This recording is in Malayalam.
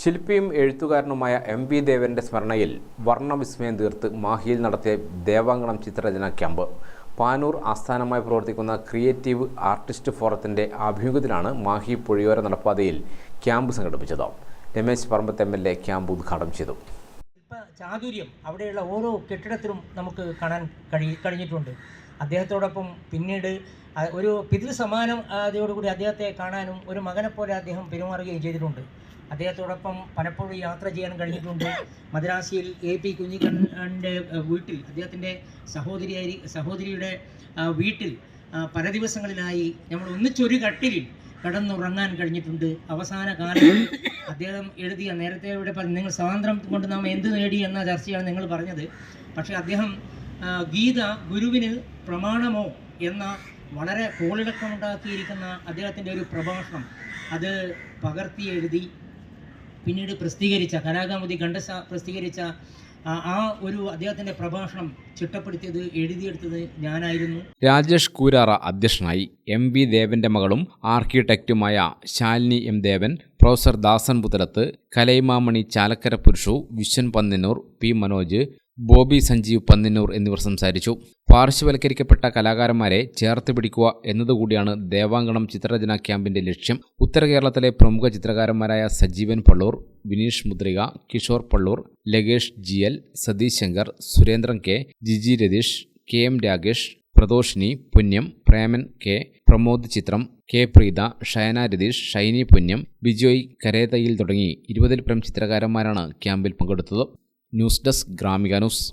ശില്പിയും എഴുത്തുകാരനുമായ എം വി ദേവന്റെ സ്മരണയിൽ വർണവിസ്മയം തീർത്ത് മാഹിയിൽ നടത്തിയ ദേവാങ്കണം ചിത്രരചന ക്യാമ്പ്. പാനൂർ ആസ്ഥാനമായി പ്രവർത്തിക്കുന്ന ക്രിയേറ്റീവ് ആർട്ടിസ്റ്റ് ഫോറത്തിന്റെ ആഭിമുഖ്യത്തിലാണ് മാഹി പുഴയോര നടപ്പാതയിൽ ക്യാമ്പ് സംഘടിപ്പിച്ചത്. Ramesh Parambath M L A camp ഉദ്ഘാടനം ചെയ്തു. ശില്പ ചാതുര്യം അവിടെയുള്ള ഓരോ കെട്ടിടത്തിലും നമുക്ക് കാണാൻ കഴി കഴിഞ്ഞിട്ടുണ്ട്. അദ്ദേഹത്തോടൊപ്പം പിന്നീട് ഒരു പിതൃസമാനം അതോടുകൂടി അദ്ദേഹത്തെ കാണാനും ഒരു മകനെ പോലെ അദ്ദേഹം പെരുമാറുകയും ചെയ്തിട്ടുണ്ട്. അദ്ദേഹത്തോടൊപ്പം പലപ്പോഴും യാത്ര ചെയ്യാൻ കഴിഞ്ഞിട്ടുണ്ട്. മദ്രാസിയിൽ എ പി കുഞ്ഞിക്കണ്ണന്റെ വീട്ടിൽ അദ്ദേഹത്തിന്റെ സഹോദരിയായി സഹോദരിയുടെ വീട്ടിൽ പല ദിവസങ്ങളിലായി നമ്മൾ ഒന്നിച്ചൊരു കട്ടിലിൽ കടന്നുറങ്ങാൻ കഴിഞ്ഞിട്ടുണ്ട്. അവസാന കാലത്ത് അദ്ദേഹം എഴുതിയ നേരത്തെ ഇവിടെ പറഞ്ഞു നിങ്ങൾ സ്വാതന്ത്ര്യം കൊണ്ട് നാം എന്ത് നേടി എന്ന ചർച്ചയാണ് നിങ്ങൾ പറഞ്ഞത്. പക്ഷേ അദ്ദേഹം ഗീത ഗുരുവിന് പ്രമാണമോ എന്ന വളരെ കോളിളക്കമുണ്ടാക്കിയിരിക്കുന്ന അദ്ദേഹത്തിന്റെ ഒരു പ്രഭാഷണം അത് പകർത്തി എഴുതി പിന്നീട് പ്രസിദ്ധീകരിച്ച കലാകാമുദി ഖണ്ഡസ പ്രസിദ്ധീകരിച്ച ആ ഒരു അദ്ദേഹത്തിന്റെ പ്രഭാഷണം ചിട്ടപ്പെടുത്തിയത് എഴുതിയെടുത്തത് ഞാനായിരുന്നു. രാജേഷ് കൂരാറ അധ്യക്ഷനായി എം വി ദേവന്റെ മകളും ആർക്കിടെക്റ്റുമായ Shalini M Devan professor Dasan Puthalath Kalaimamani Chalakkara Purushu Vishwan Panninnur P Manoj Bobby Sanjeev Panninnur എന്നിവർ സംസാരിച്ചു. പാർശ്വവൽക്കരിക്കപ്പെട്ട കലാകാരന്മാരെ ചേർത്ത് പിടിക്കുക എന്നതുകൂടിയാണ് ദേവാങ്കണം ചിത്രരചനാ ക്യാമ്പിന്റെ ലക്ഷ്യം. ഉത്തര കേരളത്തിലെ പ്രമുഖ ചിത്രകാരന്മാരായ Sajeevan Pallur Vineesh Mudrika Kishore Pallur Lagesh G L Satheesh Shankar Surendran K Jiji Ratheesh K M Rakesh Pradoshini Punyam Preman K Pramod Chithram K Preetha Shayana Ratheesh Shyni Punyam Bijoy കരേതയിൽ തുടങ്ങി ഇരുപതിൽ പരം ചിത്രകാരന്മാരാണ് ക്യാമ്പിൽ പങ്കെടുത്തത്. News desk Gramika news.